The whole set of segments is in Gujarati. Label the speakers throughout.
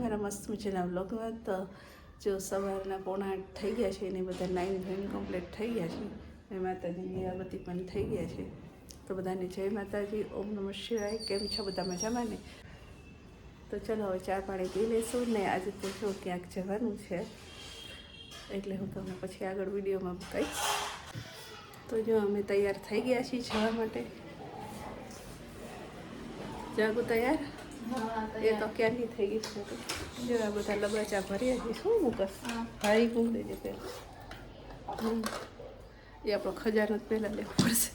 Speaker 1: મારા મસ્ત મજાના વ્લોગમાં તો જો સવારના પોણા આઠ થઈ ગયા છે અને બધા નાઇન ધોઈને કમ્પ્લીટ થઈ ગયા છે. અને માતાજીની આગળથી પણ થઈ ગયા છે. તો બધાને જય માતાજી, ઓમ નમઃ શિવાય. કેમ છો બધા મજામાં ને? તો ચલો હવે ચા પાણી પી લઈશું ને આજે તો જો ક્યાંક જવાનું છે, એટલે હું તમને પછી આગળ વિડીયોમાં કહીશ. તો જો અમે તૈયાર થઈ ગયા છીએ જવા માટે. જાગો તૈયાર? એ તો ક્યારની થઈ ગઈ છે જો આ બધા લબાચા ભરી હતી શું મૂકસ? ભાઈ મૂક દેજે પહેલાં. એ આપણો ખજાનો જ પહેલાં લેવો પડશે.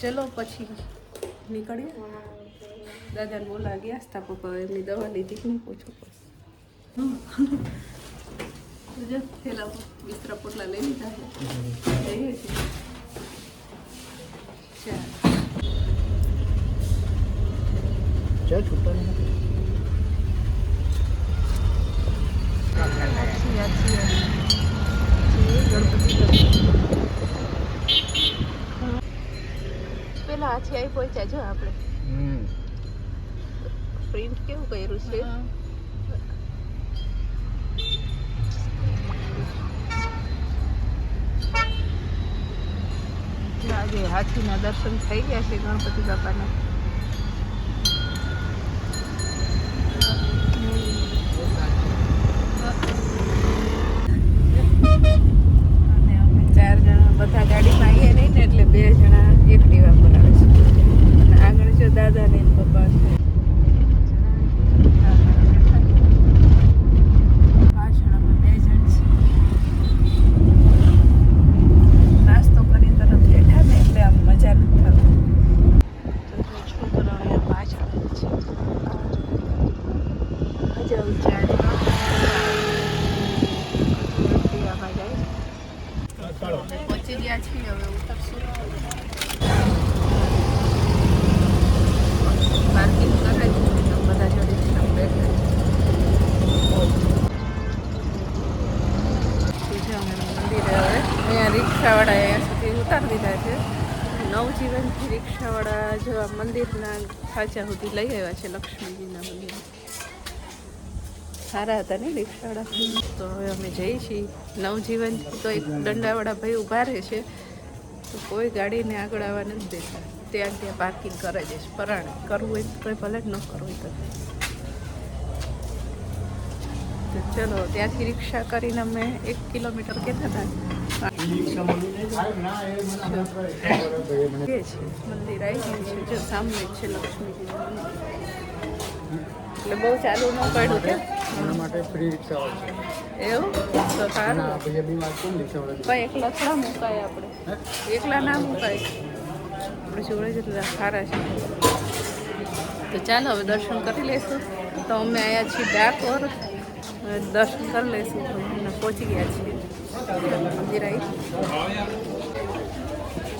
Speaker 1: ચલો પછી નીકળીએ. દાદાને બોલા ગયા હતા પપ્પા એમની દવા લીધી કે પૂછવું પડશે જો પેલા બિસ્તરા પોટલા લઈ લીધા છે. જઈએ છીએ. ચાલ.
Speaker 2: છૂટવાની નથી.
Speaker 1: પેલા હાથી આવી પહોંચ્યા જો આપણે.
Speaker 2: હમ.
Speaker 1: પ્રિન્ટ કેવું કર્યું છે? આજે હાથીના દર્શન થઈ ગયા છે ગણપતિ બાપાના. અને અમે ચાર જણા બધા ગાડીમાં આવીએ નહીં એટલે બે જણા એક્ટિવા પર આવે છે. અને આગળ જો દાદા ને પપ્પા છે પાછળ અમે બે જણ છીએ નાસ્તો કરી તરત બેઠા ને એટલે આમ મજા નથી થતી તો જો છોકરાઓ અહીંયા પાછળ જ છે મજા વિચારી પહોંચી ગયા છીએ હવે ઉતરશું પાર્કિંગ કરે છે બધા જોડે બેઠા છે મંદિરે હવે રિક્ષાવાળા અહીંયા સુધી ઉતારી દીધા છે. નવજીવનથી રિક્ષાવાળા જો આ મંદિરના ખાંચા સુધી લઈ આવ્યા છે, લક્ષ્મીજીના મંદિર સારા હતા ને રિક્ષાવાળા? તો હવે અમે જઈએ છીએ. નવજીવનથી તો એક દંડાવાળા ભાઈ ઊભા રહે છે. તો કોઈ ગાડીને આગળ આવવા નથી દેતા. ત્યાં ત્યાં પાર્કિંગ કરે છે. પરાણે કરવું હોય તો ભલે ન કરવું હોય તો. ચલો ત્યાંથી રિક્ષા કરીને અમે એક કિલોમીટર કહેતા હતા. મંદિર આવી ગયું છે જો સામે છે લક્ષ્મીજીનું એટલે બહુ ચાલુ ન પડ્યું કે?
Speaker 2: એના માટે ફ્રી રિક્ષા છે.
Speaker 1: એવું? તો સારું. પણ એકલા થોડા મુકાય આપણે. એકલા ના મુકાય. આપણે જોડે જેટલા સારા છે. તો ચાલો હવે દર્શન કરી લઈશું. તો અમે આવ્યા છીએ ડાકોર. દર્શન કરી લઈશું. અમે પહોંચી ગયા છીએ. મંદિર આવી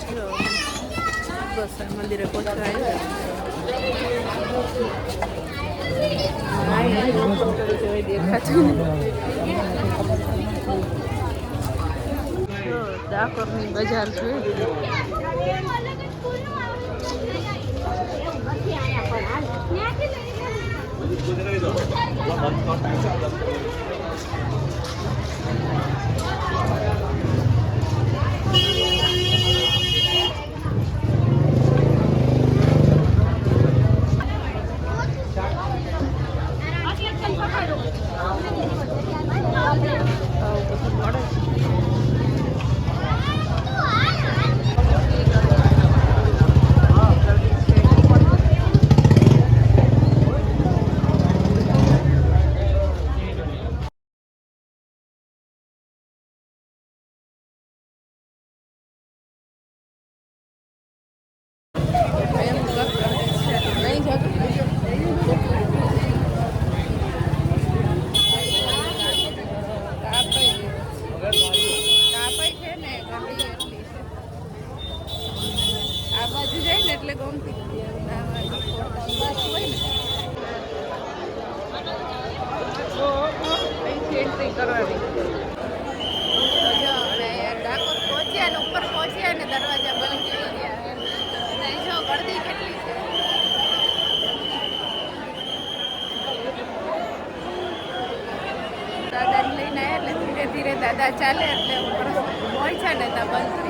Speaker 1: ચલો, બસ મંદિરે પહોંચવા આવ્યા દેખાતું ડાકોરની બજાર છે. આવું Thank you. ધીરે દાદા ચાલે એટલે હોય છે ને ત્યાં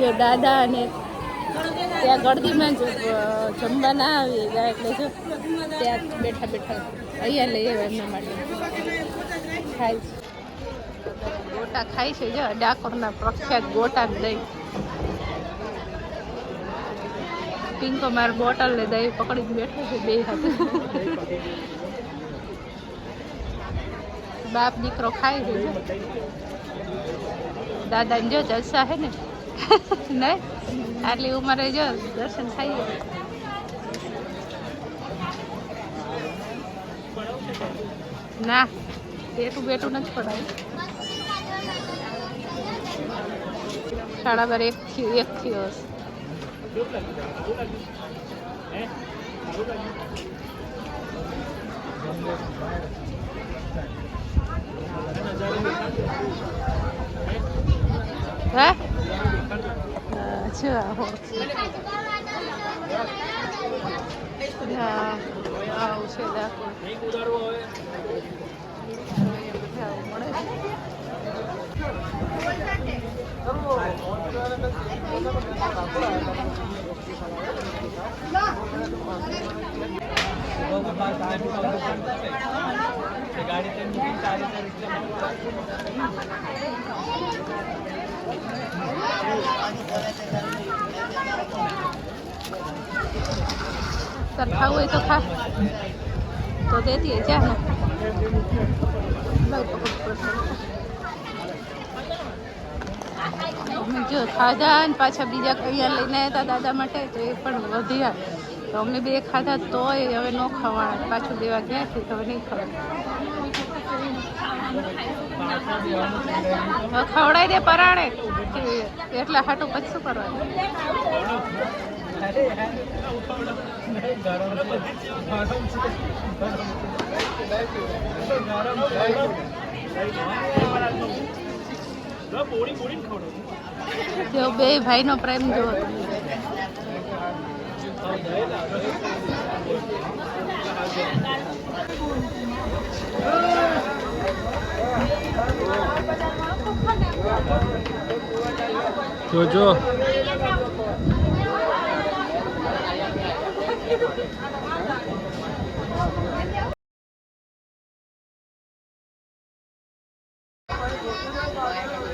Speaker 1: જો દાદા અને ત્યાં ગળદીમાં જ જમવા ના આવી ગયા એટલે જો ત્યાં બેઠા બેઠા અહીંયા લઈ આવ્યા એમના માટે. ખાય છે. ગોટા ખાય છે, જો, ડાકોરના પ્રખ્યાત ગોટા દહીં. પિંકો માર બોટલ ને દહીં પકડીને બેઠો છે, બે હાથ. બાપ દીકરો ખાય છે દાદાને જો જલસા હે ને નહીં આટલી ઉંમરે જો દર્શન થઈ ના, બેઠું બેઠું નથી પડાયું. સાડા બાર એક થયું, એક થયો હશે. હે? અચ્છા હો હા આવું છે ડાકોર અહીંયા બધા આવું મળે છે. તાર ખાવું હોય તો ખા તો દેતી હોય જા ને લાવ પકડ પડશે. અમે જો ખાધા ને પાછા બીજા અહીંયા લઈને આવ્યા હતા દાદા માટે તો એ પણ વધ્યા તો અમે બે ખાધા તોય હવે ન ખવાના પાછું દેવા ગયા છે તો હવે નહીં ખવાય હવે ખવડાવી દે પરાણે. એટલા હાટું પછી શું કરવાનું? જો બે ભાઈનો પ્રેમ જોવો તમે
Speaker 2: જોજો
Speaker 1: નહીં આપી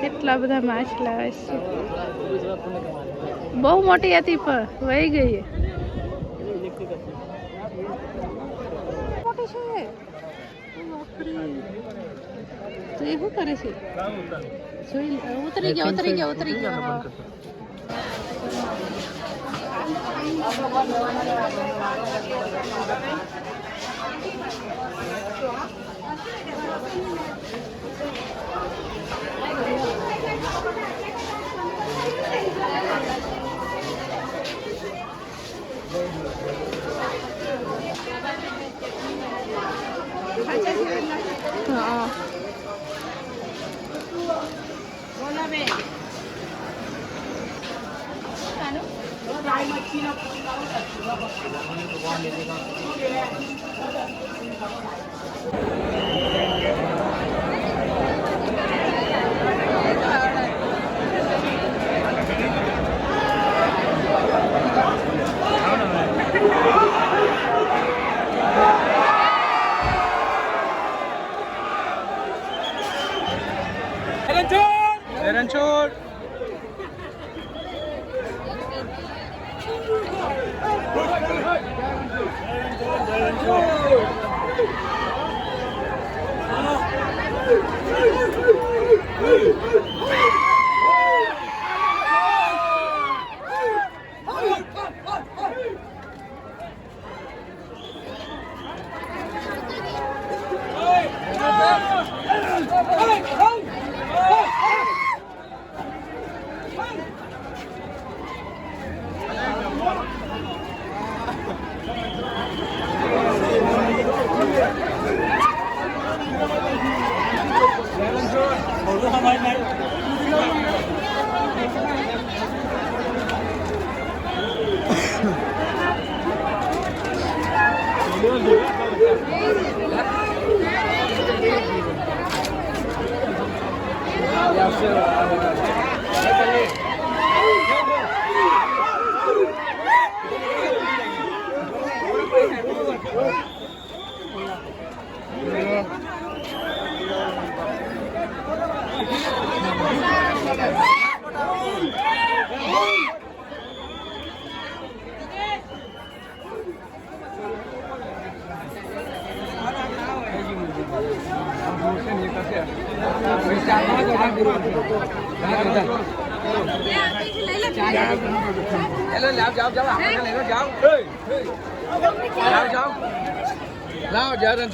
Speaker 1: કેટલા બધા માછલા લાવે છે. બહુ મોટી હતી પણ, વહી ગઈ મોટી તો એ શું કરે છે? ઉતરી ગયા ઉતરી ગયા ઉતરી ગયા. Thank you.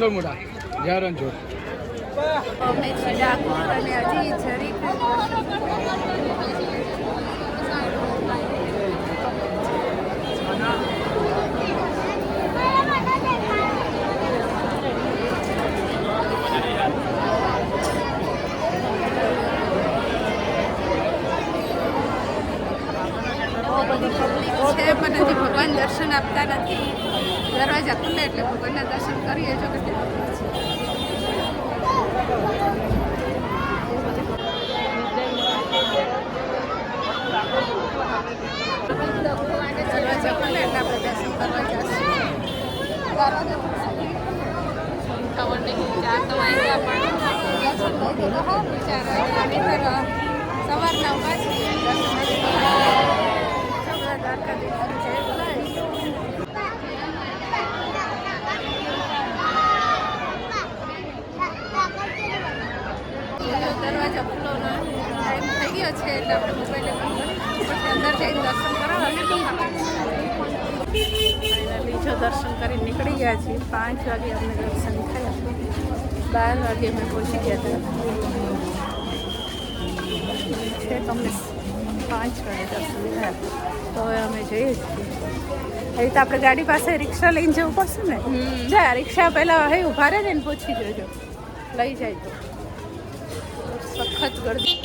Speaker 2: રણછોડ
Speaker 3: મોટા જય રણછોડ
Speaker 1: ભગવાન દર્શન આપતા નથી. દરવાજા ખુલે એટલે ભગવાનના દર્શન કરીએ જો કે દરવાજા ખુલે એટલે આપણે દર્શન કરવા જઈશું ખબર નહીં ચાર તો વાગ્યા પણ દર્શન થઈ ગયું તો હા બિચારા નહીંતર સવારના ઊભા છીએ દર્શન નથી કરવા. સવાર દ્વારકાધીશ જય બોલાય. દરવાજા ખુલ્લો ટાઈમ થઈ ગયો છે એટલે આપણે મોબાઈલે પછી અંદર જઈને દર્શન કરાવવા ફાઇનલી જો દર્શન કરીને નીકળી ગયા છીએ. પાંચ વાગે અમને દર્શન થયા. બાર વાગે અમે પહોંચી ગયા હતા. છે તમને પાંચ વાગે દર્શન થયા. તો હવે અમે જઈએ છીએ. એ તો આપણે ગાડી પાસે રિક્ષા લઈને જવું પડશે ને? જા રિક્ષા પહેલાં હે ઊભા રહે ને પૂછી જોજો. લઈ જાય તો. સખત ગળદી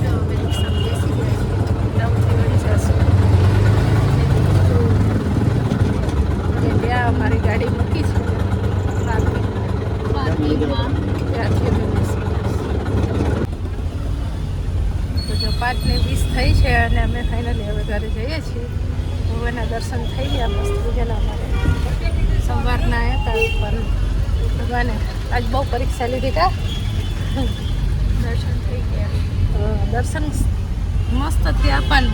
Speaker 1: જો અમે રિક્ષામાં બેસી ગયા છીએ. ડાઉનથી વળી જશું. અને ત્યાં અમારી ગાડી મૂકી છે પાર્કિંગમાં. ત્યાંથી અમે બેસી ગયા. તો જો પાંચ ને વીસ થઈ છે અને અમે ફાઇનલી હવે ઘરે જઈએ છીએ ભગવાનના દર્શન થઈ ગયા મસ્ત પૂજેલા અમારે. સવારના આવ્યા હતા પણ ભગવાને આજ બહુ પરીક્ષા લીધી કા? દર્શન થઈ ગયા. દર્શન મસ્ત થયા પણ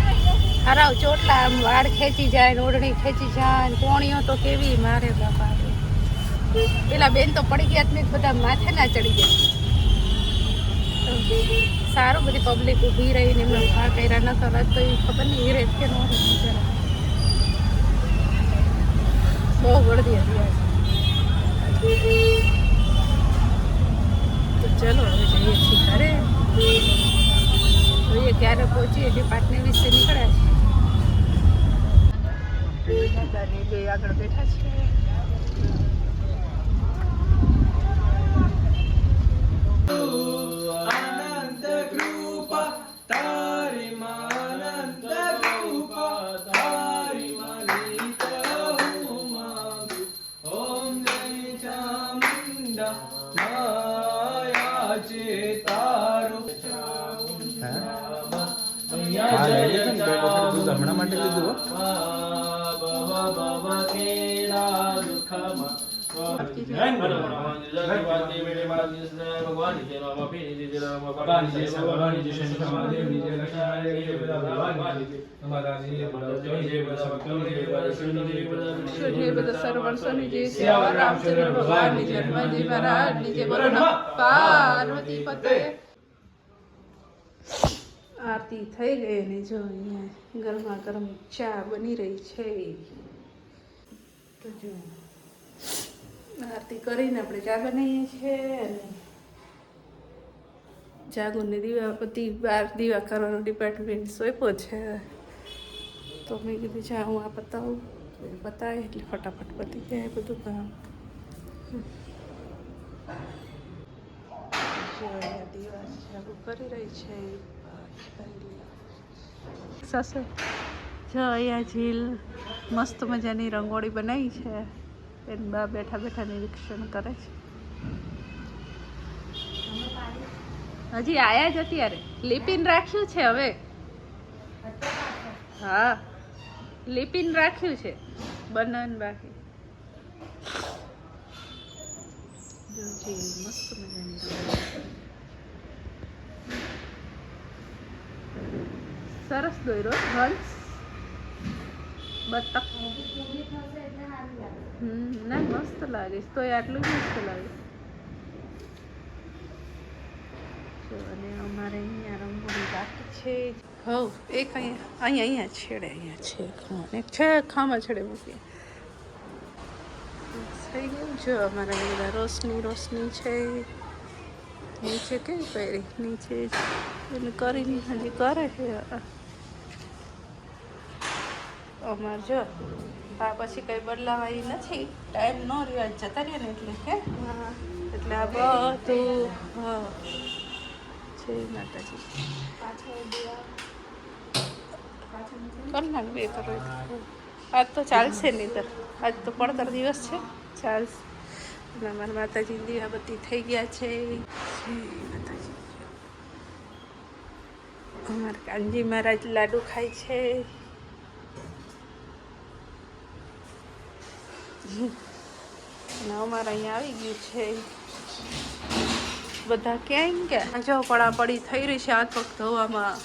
Speaker 1: હરાવ ચોટલા આમ વાળ ખેંચી જાય ને ઓઢણી ખેંચી જાય ને કોણીઓ તો કેવી મારે બાપા. પેલા બેન તો પડી ગયા નહીં બધા માથે ના ચડી ગયા. સારું બધી પબ્લિક ઊભી રહી ને એમને ઊભા કર્યા નતો તો એ ખબર નહીં એ રેટ કે નો. બહુ વળદી હતી તો ચલો હવે જઈએ છીએ ઘરે. જોઈએ ક્યારે પહોંચીએ ડિપાર્ટમેન્ટ વિશે નીકળ્યા છે આગળ બેઠા છે
Speaker 3: મહાદેવ બધા ભગવાન બધા બધા બધા બધા
Speaker 1: બધા સેવા રામચંદ્ર બોલો પાર્વતી પતે. આરતી થઈ ગઈ અને જો અહીંયા ગરમા ગરમ ચા બની રહી છે. તો જો આરતી કરીને આપણે ચા બનાવીએ છીએ અને જાગુને દીવા, બધી બાર દીવા કરવાનો ડિપાર્ટમેન્ટ સોંપ્યો છે. તો મેં કીધું ચા હું આ બતાવું. બતાવે એટલે ફટાફટ પતી જાય બધું કામ. જો દીવા જાગુ કરી રહી છે સાસુ, જો અહીંયા ઝીલ મસ્ત મજાની રંગોળી બનાવી છે. એની બા બેઠા બેઠા નિરીક્ષણ કરે છે. હજી આયા જ અત્યારે લિપિન રાખ્યું છે હવે. હા. લિપિન રાખ્યું છે. બનાવવાનું બાકી. મસ્ત સરસ દોર્યો હંસ. બતક. હમ ના મસ્ત લાગે. તો આટલું મસ્ત લાગે. જો અને અમારે અહીંયા રંગોળી બાકી છે હવ એક અહીંયા અહીંયા અહીંયા છેડે અહીંયા છે ખાને છે ખામાં છેડે મૂકીએ. થઈ ગયું જો અમારે બધા રોશની રોશની છે. નીચે કેવી પહેરી નીચે એટલે કરીને હજી કરે છે. અમાર જો આ પછી કંઈ બદલાવાય નથી. ટાઈમ નો રિવાજ જતા રહ્યા ને એટલે કે એટલે આ બધું હા. જય માતાજી. કર નાખ બે કરો આજ તો ચાલશે નહીં તર આજ તો પડતર દિવસ છે. ચાલશે. અને અમારા માતાજી દીવાબત્તી થઈ ગયા છે. માતાજી. અમારા કાનજી મહારાજ લાડુ ખાય છે. અને અમારે અહીંયા આવી ગયું છે. બધા ક્યાંય ગયા જો પડાપડી થઈ રહી છે હાથ પગ ધોવામાં.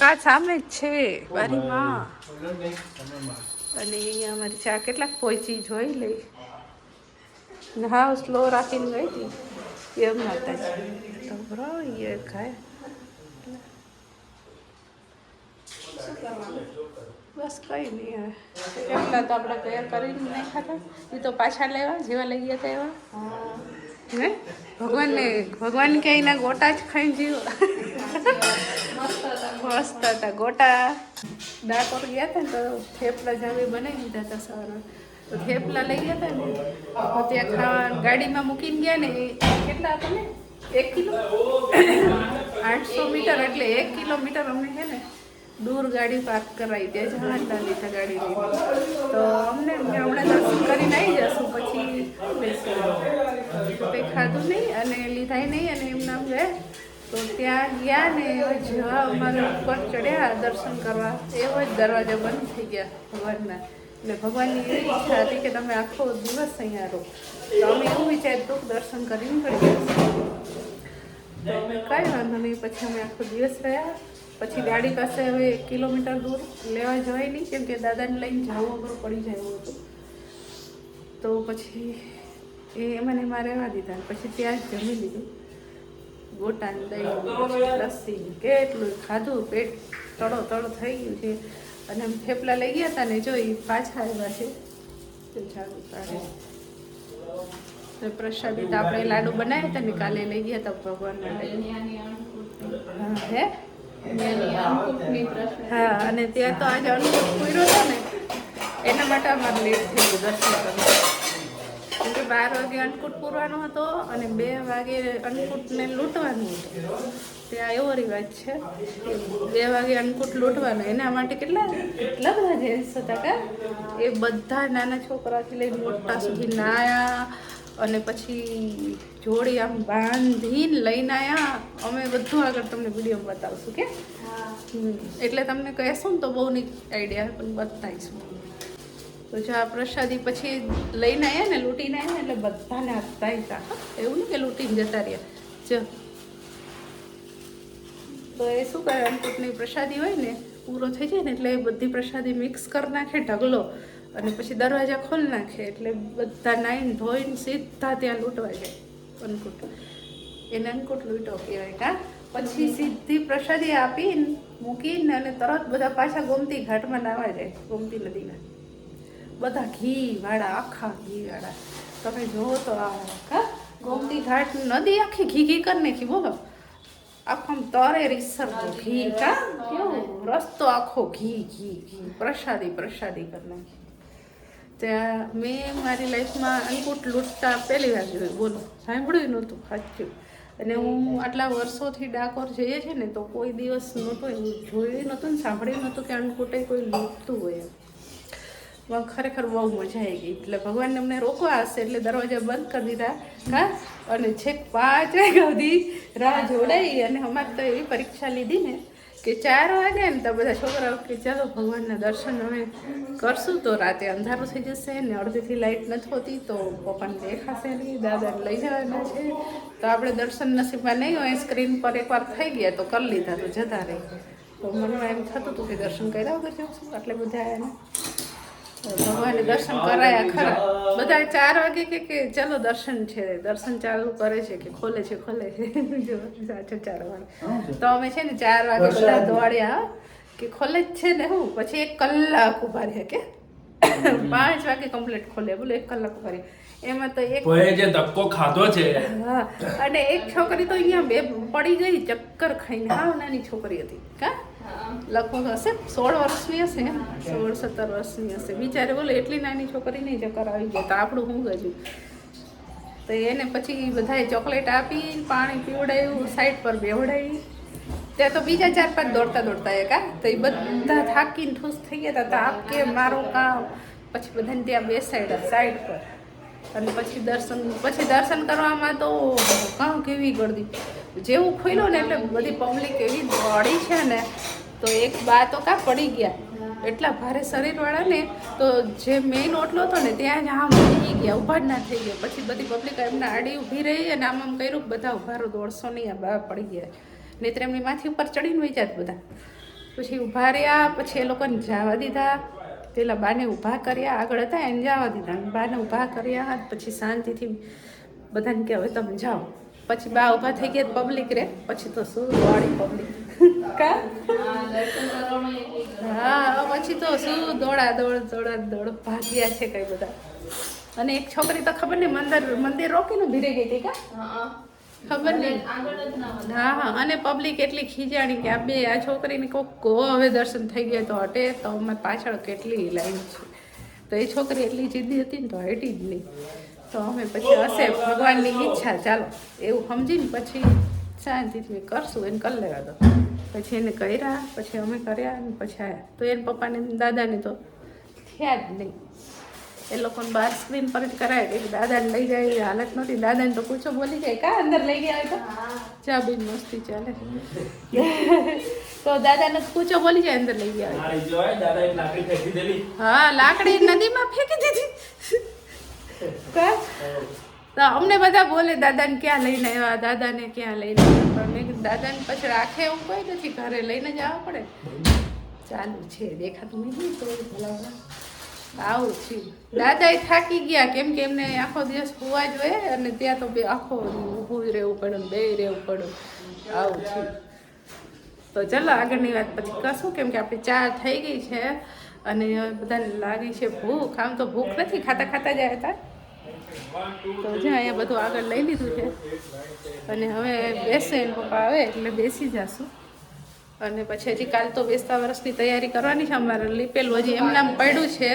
Speaker 3: કાચ
Speaker 1: સામે જ છે બારીમાં. અને અહીંયા અમારી ચા કેટલાક પહોંચી જોઈ લઈ. હા સ્લો રાખીને ગઈ હતી. એમ માતાજી તો બરો એ ખાય. બસ કઈ નહીં હવે. એટલા તો આપણે તૈયાર કરીને નહીં ખાતા એ તો પાછા લેવા જેવા લઈ ગયા હતા એવા હે ભગવાનને ભગવાન કે એના ગોટા જ ખાઈ જીવો. મસ્ત હતા ગોટા. ડાકોર ગયા હતા ને તો થેપલા જામી બનાવી દીધા હતા સવારે. તો થેપલા લઈ ગયા હતા ને, તો ત્યાં ખાવા ગાડીમાં મૂકીને ગયા ને કેટલા હતા ને? એક કિલો? આઠસો મીટર એટલે એક કિલોમીટર અમને છે ને દૂર ગાડી પાર્ક કરાવી દે જવાના લીધા ગાડી તો અમને હમણાં દર્શન કરીને આવી જશું, પછી બેસી કંઈ ખાધું નહીં અને લીધાય નહીં અને એમના ગયા તો ત્યાં ગયા ને જેવા અમારે ઉપર ચડ્યા દર્શન કરવા. એવો જ દરવાજા બંધ થઈ ગયા ભગવાનના. એટલે ભગવાનની એવી ઈચ્છા હતી કે તમે આખો દિવસ અહીંયા રહો. તો અમે એવું વિચાર્યું દર્શન કરીને કરી જશું તો કાંઈ વાંધો નહીં, પછી અમે આખો દિવસ રહ્યા. પછી ગાડી પાસે હવે એક કિલોમીટર દૂર લેવા જવાય નહીં, કેમ કે દાદાને લઈને જવું અઘરું પડી જાય એવું હતું. તો પછી એ મને એમાં રહેવા દીધા પછી ત્યાં જ જમી લીધું. ગોટાને દહીં લસ્સી કેટલું ખાધું, પેટ તળો તળો થઈ ગયું છે. અને આમ થેપલા લઈ ગયા હતા ને, જો એ પાછા આવ્યા છે. પ્રસાદી તો આપણે લાડુ બનાવ્યા હતા ને, કાલે લઈ ગયા હતા ભગવાન માટે હે? હા, અને ત્યાં તો આજે અનુભવ પૂર્યો હતો ને, એના માટે અમારે લેટ થઈ ગયું દર્શન કરવા. બાર વાગે અન્નકૂટ પૂરવાનો હતો અને બે વાગે અન્નકૂટને લૂંટવાનું હતું. ત્યાં એવો રિવાજ છે બે વાગે અન્નકૂટ લૂંટવાનો, એના માટે કેટલા કેટલા બધા જેન્ટ્સ હતા કા? એ બધા નાના છોકરાથી લઈને મોટા સુધી નાયા અને પછી જોડી આમ બાંધી લઈને આવ્યા અમે બધું આગળ તમને વીડિયો બતાવશું કે. એટલે તમને કહેશું ને તો બહુ નહીં આઈડિયા પણ બતાવીશું. તો જો આ પ્રસાદી પછી લઈને આવ્યા ને લૂંટીને આવ્યા ને એટલે બધાને આપતા હતા એવું નહીં કે લૂંટીને જતા રહ્યા. જો. તો એ શું કરે અન્નકૂટની પ્રસાદી હોય ને પૂરો થઈ જાય ને એટલે એ બધી પ્રસાદી મિક્સ કરી નાખે ઢગલો. અને પછી દરવાજા ખોલી નાખે એટલે બધા નાઈન ધોઈને સીધા ત્યાં લૂંટવા જાય અન્નકૂટ. એને અન્નકૂટ લૂંટો કહેવાય કા પછી સીધી પ્રસાદી આપીને મૂકીને અને તરત બધા પાછા ગોમતી ઘાટમાં નાવા જાય, ગોમતી નદીના. બધા ઘી વાળા આખા ઘી વાળા તમે જોવો તો આ કા ગોમતી ઘાટ નદી આખી ઘી ઘી કરી નાખી, બોલો. આખો તરે રીસર ઘી, કા? કેવું? રસ્તો આખો ઘી ઘી ઘી. પ્રસાદી પ્રસાદી કરી નાખી. ત્યાં મેં મારી લાઈફમાં અંકુટ લૂંટતા પહેલી વાર જોયું. બોલો, સાંભળ્યું નહોતું, સાચું. અને હું આટલા વર્ષોથી ડાકોર જઈએ છે ને, તો કોઈ દિવસ નહોતું, એવું જોયું નહોતું ને, સાંભળ્યું નહોતું કે અંકુટે કોઈ લૂંટતું હોય એમ. ખરેખર બહુ મજા આવી ગઈ. એટલે ભગવાનને અમને રોકવા હશે, એટલે દરવાજા બંધ કરી દીધા. હા, અને છેક પાંચ વાગ્યા સુધી રાહ જોડાઈ અને અમારે તો એવી પરીક્ષા લીધી ને કે ચાર વાગે ને તો બધા છોકરાઓ કે ચાલો ભગવાનના દર્શન અમે કરશું. તો રાતે અંધારું થઈ જશે ને અડધીથી લાઇટ નથી હોતી તો પપ્પાને દેખાશે નહીં, દાદાને લઈ જવાના છે. તો આપણે દર્શન નસીબમાં નહીં હોય, સ્ક્રીન પર એકવાર થઈ ગયા તો કરી લીધા તો જતા રહી. તો મનમાં એમ થતું હતું કે દર્શન કર્યા વગર છું એટલે બધા એને ભગવાને દર્શન કરાયા ખરા. બધા ચાર વાગે કે કે ચલો દર્શન છે. દર્શન ચાલુ કરે છે કે ખોલે છે ખોલે છે. જો સાચો ચાર વાગે. તો અમે છે ને ચાર વાગે બધા દોડ્યા કે ખોલે જ છે ને હું? પછી એક કલાક ઊભા રહ્યા કે. પાંચ વાગે કમ્પ્લીટ ખોલે. બોલો એક કલાક ઊભા રહ્યા. એમાં તો એક
Speaker 2: જે ધક્કો ખાધો છે.
Speaker 1: હા. અને એક છોકરી તો અહીંયા બે પડી ગઈ ચક્કર ખાઈને. હા નાની છોકરી હતી. કા? લગભગ હશે. સોળ વર્ષની હશે સોળ, સત્તર વર્ષની હશે. બિચારે બોલો, એટલી નાની છોકરી નહીં ચક્કર આવી ગયા તો આપણું હું ગયું તો એને પછી બધાએ ચોકલેટ આપી, પાણી પીવડાવ્યું સાઈડ પર બેવડાવી ત્યાં તો બીજા ચાર પાંચ દોડતા દોડતા એકા કા તો એ બધા થાકીને ઠૂસ થઈ ગયા હતા. તો આપ કે મારો કામ? પછી બધાને ત્યાં બેસાડ્યા સાઈડ પર. અને પછી દર્શન પછી દર્શન કરવામાં તો કાં કેવી ગળદી જેવું ખુલ્યું ને એટલે બધી પબ્લિક એવી દોડી છે ને. તો એક બા તો કાં પડી ગયા. એટલા ભારે શરીરવાળાને તો જે મેઇન ઓટલો હતો ને ત્યાં જ આમ થઈ ગયા ઊભા જ ના થઈ ગયા. પછી બધી પબ્લિક એમના આડી ઊભી રહી અને આમ આમ કર્યું બધા ઊભા રહો દોડશો નહીં, આ બા પડી ગયા. નહીં એમની માથી ઉપર ચડીને વહી જાત બધા. પછી ઊભા રહ્યા, પછી એ લોકોને જવા દીધા. પેલા બાને ઊભા કર્યા, આગળ હતા, એને જવા દીધા. બાને ઊભા કર્યા, પછી શાંતિથી બધાને કે હવે તમે જાઓ. પછી બા ઊભા થઈ ગયા પબ્લિક રે. પછી તો શું દોડી પબ્લિક કા? હા, પછી તો શું દોડા દોડ દોડા દોડ ભાગ્યા છે કઈ બધા. અને એક છોકરી તો ખબર નહીં, મંદિર મંદિર રોકીને ભીરે ગઈ હતી કા? ખબર નહીં. હા હા, અને પબ્લિક એટલી ખીજાણી કે આ બે, આ છોકરીને કોક કો હવે દર્શન થઈ ગયા તો હટે, તો અમે પાછળ કેટલી લાઈન છે. તો એ છોકરી એટલી જીદી હતી ને તો હટી જ નહીં. તો અમે પછી હશે ભગવાનની ઈચ્છા ચાલો. એવું સમજીને પછી શાંતિથી કરશું એને કરી લેવા દો. પછી એને કર્યા પછી અમે કર્યા અને પછી આવ્યા તો એને પપ્પાને દાદાને તો થયા જ નહીં. એ લોકોને બહાર સ્ક્રીન પર જ કરાય કે દાદાને લઈ જાય એવી હાલત નહોતી. દાદાને તો પૂછો બોલી જાય કા અંદર લઈ ગયા તો? ચા બીન મસ્તી ચાલે. તો દાદાને પૂછો બોલી જાય અંદર લઈ ગયા હા લાકડી નદીમાં ફેંકી દીધી. અમને બધા બોલે, દાદાને ક્યાં લઈને આવ્યા? દાદાને ક્યાં લઈને આવ્યા? પણ મેં દાદાને પછી રાખે એવું કોઈ નથી, ઘરે લઈને જ આવવા પડે. ચાલુ છે દેખાતું નહીં તો આવું છે દાદા એ થાકી ગયા, કેમ કે એમને આખો દિવસ હોવા જોઈએ અને ત્યાં તો બે આખો ઊભું રહેવું પડે, બે રહેવું પડે. આવું છે તો ચાલો આગળની વાત પછી કરશું, કેમ કે આપણી ચા થઈ ગઈ છે અને બધાને લાગી છે ભૂખ. આમ તો ભૂખ નથી, ખાતા ખાતા જાય હતા. તો જ્યાં અહીંયા બધું આગળ લઈ લીધું છે. અને હવે બેસે એના પપ્પા આવે એટલે બેસી જશું. અને પછી હજી કાલ તો બેસતા વર્ષની તૈયારી કરવાની છે. અમારે લીપેલું હજી એમનામ પડ્યું છે.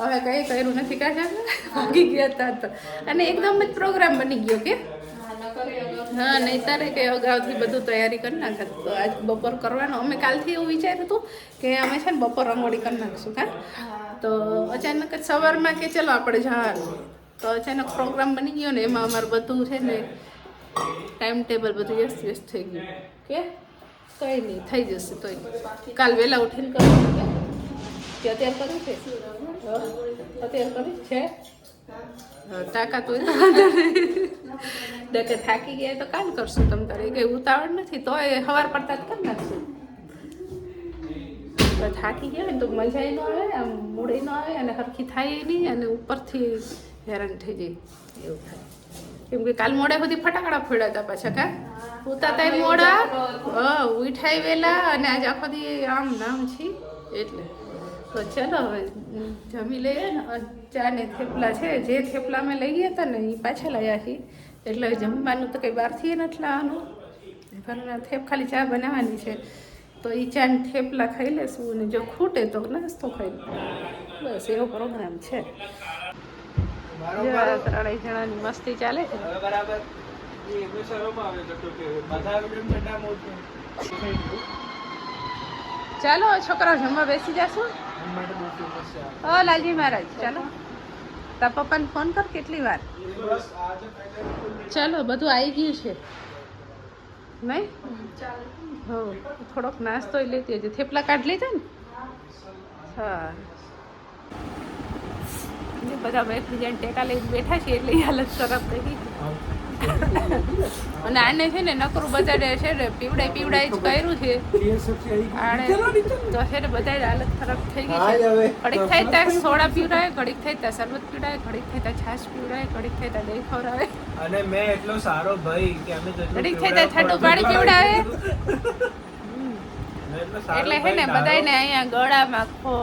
Speaker 1: હવે કંઈ કર્યું નથી કાઢ્યા ભાગી ગયા હતા તો. અને એકદમ જ પ્રોગ્રામ બની ગયો કે? હા નહીં તારે કે અગાઉથી બધું તૈયારી કરી નાખત તો આજ બપોર કરવાનો. અમે કાલથી એવું વિચાર્યું હતું કે અમે છે ને બપોર રંગોળી કરી નાખશું હા તો અચાનક જ સવારમાં કે ચલો આપણે જવાનું. તો અચાનક પ્રોગ્રામ બની ગયો ને એમાં અમારું બધું છે ને ટાઈમ ટેબલ બધું વ્યસ્ત વ્યસ્ત થઈ ગયું. કે કંઈ નહીં થઈ જશે તોય કાલ વહેલા ઉઠીને કરવું કે અત્યારે કર્યું છે? અત્યારે કરી છે? તાકાત તો ડકે થાકી ગયા તો કાલ કરશું તમ તારે. કઈ ઉતાવળ નથી, તોય હવાર પડતા જ કરી નાખશું તો થાકી ગયા ને તો મજા ન આવે, આમ મૂડી ન આવે અને હરખી થાય નહીં અને ઉપરથી હેરાન થઈ જાય એવું થાય. કેમ કે કાલ મોડે સુધી ફટાકડા ફોડ્યા હતા પાછા કા? ઉતાતા મોડા. હા ઉઠાઈ વેલા અને આજ આખો દી આમ નામ છે. એટલે. તો ચલો હવે જમી લઈએ ને. ચા ને થેપલા છે, જે થેપલા અમે લઈ ગયા હતા ને એ પાછા લાવ્યા છીએ. એટલે જમવાનું તો કંઈ બહારથી નથી લાવવાનું ઘરના થેપ ખાલી ચા બનાવવાની છે. તો એ ચા ને થેપલા ખાઈ લેશું અને જો ખૂટે તો નાસ્તો ખાઈ. બસ, એવો પ્રોગ્રામ છે. ત્રણેય જણાની મસ્તી ચાલે છે.
Speaker 3: બરાબર.
Speaker 1: ચાલો છોકરાઓ જમવા બેસી જશું? ઓ લાલજી મહારાજ ચાલો. તા પપ્પાને ફોન કર કેટલી વાર? ચાલો બધું આવી ગયું છે. નહીં હો થોડોક નાસ્તો લેતી હજી. થેપલા કાઢ લીધા ને? હા. જે બધા એકબીજાને ટેકા લઈને બેઠા છે એટલે હાલત ખરાબ થઈ ગઈ. અને આને છે ને નકરું બધાને છે ને પીવડાય પીવડાય જ કર્યું છે. આને તો છે ને બધાય હાલત ખરાબ થઈ ગઈ છે. ઘડીક થાય ત્યાં સોડા પીવડાવે ઘડીક થાય ત્યાં શરબત પીવડાવે ઘડીક થાય ત્યાં છાશ પીવડાવે ઘડીક થાય ત્યાં દહીં ખવડાવે.
Speaker 3: અને મેં એટલો સારો ભાઈ કે અમે
Speaker 1: ઘડીક થાય ત્યાં ઠંડુ પાણી પીવડાવે.
Speaker 3: એટલો
Speaker 1: હે ને
Speaker 3: બધાને
Speaker 1: બધાયને અહીંયા ગળામાં ખો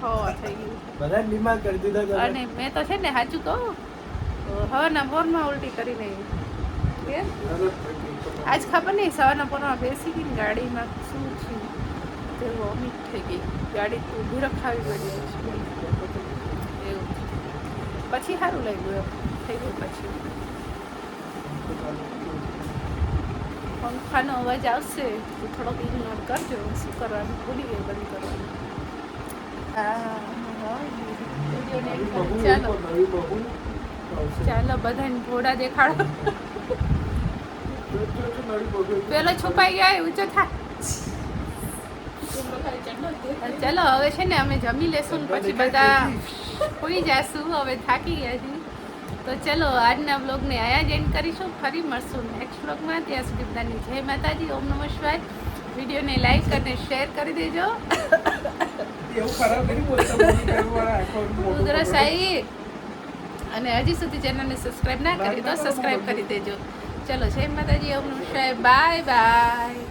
Speaker 1: ખો થઈ ગયું
Speaker 3: બધા બીમાર કરી દીધા તો
Speaker 1: અને મેં તો છે ને સાચું કહું હવાના પોરમાં ઉલટી કરીને આવી. આજ ખબર નહીં સવારના પોરમાં બેસી ગઈ ગાડીમાં શું છે તે વોમિટ થઈ ગઈ. ગાડી ઊભી રખાવી પડી એવું. પછી સારું લાગ્યું થઈ ગયું પછી. પંખાનો અવાજ આવશે તો થોડોક ઇગ્નોર કરજો. શું કરવાનું? ભૂલી ગઈ બંધ કરવાનું. હા, ચાલો ચાલો બધાને ઘોડા દેખાડો. પેલો છુપાઈ ગયા ઊંચો થા. ચાલો હવે છે ને અમે જમી લેશું પછી બધા સુઈ જશું હવે થાકી ગયા છીએ. તો ચલો આજના બ્લોગને આયા જ એન્ડ કરીશું. ફરી મળશું નેક્સ્ટ બ્લોગમાં ત્યાં સુધી બધાની જય માતાજી ઓમ નમઃ શિવાય. વિડીયોને લાઈક અને શેર કરી દેજો. ઉધરસ આવી અને હજી સુધી ચેનલને સબસ્ક્રાઈબ ના કરી તો સબસ્ક્રાઈબ કરી દેજો. ચલો જય માતાજી ઓમ શિવાય બાય બાય.